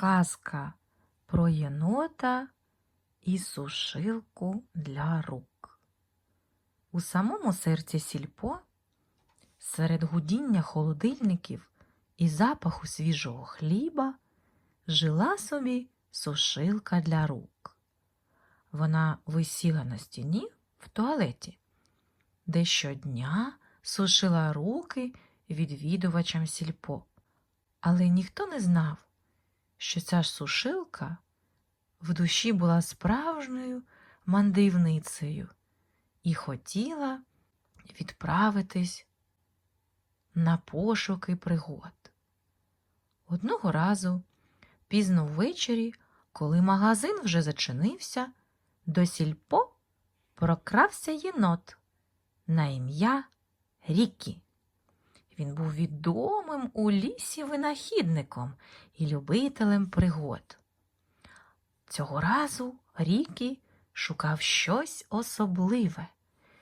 Казка про єнота і сушилку для рук. У самому серці сільпо, серед гудіння холодильників і запаху свіжого хліба, жила собі сушилка для рук. Вона висіла на стіні в туалеті, де щодня сушила руки відвідувачам сільпо. Але ніхто не знав, що ця ж сушилка в душі була справжньою мандрівницею і хотіла відправитись на пошуки пригод. Одного разу, пізно ввечері, коли магазин вже зачинився, до сільпо прокрався єнот на ім'я Рікі. Він був відомим у лісі винахідником і любителем пригод. Цього разу Рікі шукав щось особливе,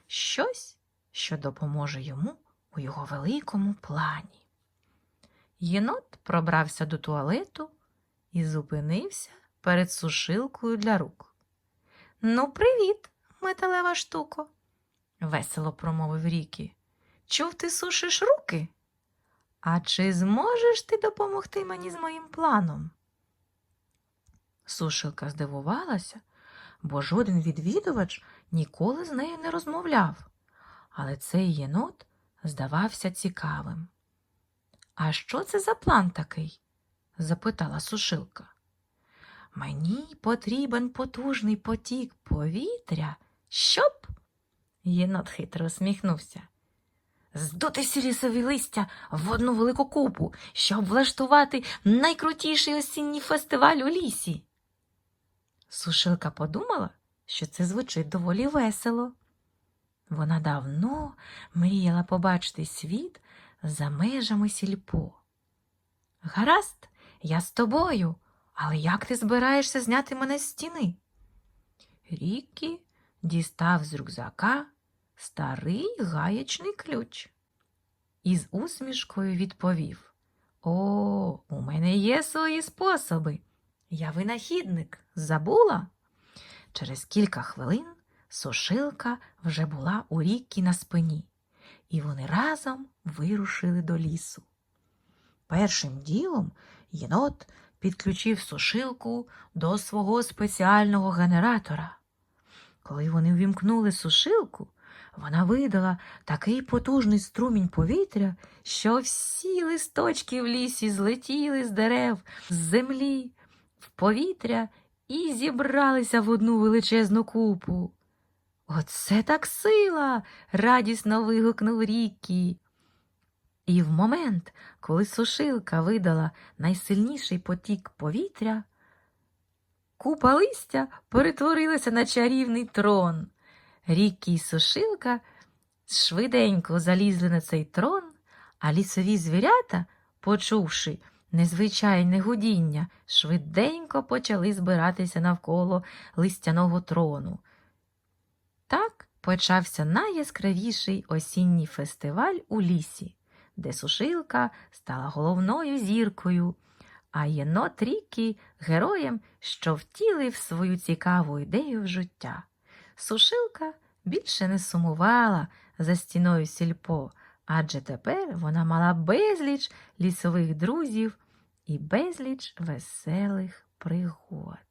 щось, що допоможе йому у його великому плані. Єнот пробрався до туалету і зупинився перед сушилкою для рук. Ну, привіт, металева штуко, весело промовив Рікі. Чув, ти сушиш руки? А чи зможеш ти допомогти мені з моїм планом? Сушилка здивувалася, бо жоден відвідувач ніколи з нею не розмовляв, але цей єнот здавався цікавим. А що це за план такий? запитала сушилка. Мені потрібен потужний потік повітря, щоб. Єнот хитро усміхнувся. Здути всі листя в одну велику купу, щоб влаштувати найкрутіший осінній фестиваль у лісі. Сушилка подумала, що це звучить доволі весело. Вона давно мріяла побачити світ за межами сільпо. Гаразд, я з тобою, але як ти збираєшся зняти мене з стіни? Рікі дістав з рюкзака старий гаячний ключ і з усмішкою відповів О, у мене є свої способи. Я винахідник, забула? Через кілька хвилин сушилка вже була у Рікі на спині, і вони разом вирушили до лісу. Першим ділом єнот підключив сушилку до свого спеціального генератора. Коли вони ввімкнули сушилку, вона видала такий потужний струмінь повітря, що всі листочки в лісі злетіли з дерев, з землі, в повітря і зібралися в одну величезну купу. Оце так сила. радісно вигукнув Рікі. І в момент, коли сушилка видала найсильніший потік повітря, купа листя перетворилася на чарівний трон. Рікі й сушилка швиденько залізли на цей трон, а лісові звірята, почувши незвичайне гудіння, швиденько почали збиратися навколо листяного трону. Так почався найяскравіший осінній фестиваль у лісі, де сушилка стала головною зіркою, а єнот Рікі героєм, що втілив свою цікаву ідею в життя. Сушилка більше не сумувала за стіною сільпо, адже тепер вона мала безліч лісових друзів і безліч веселих пригод.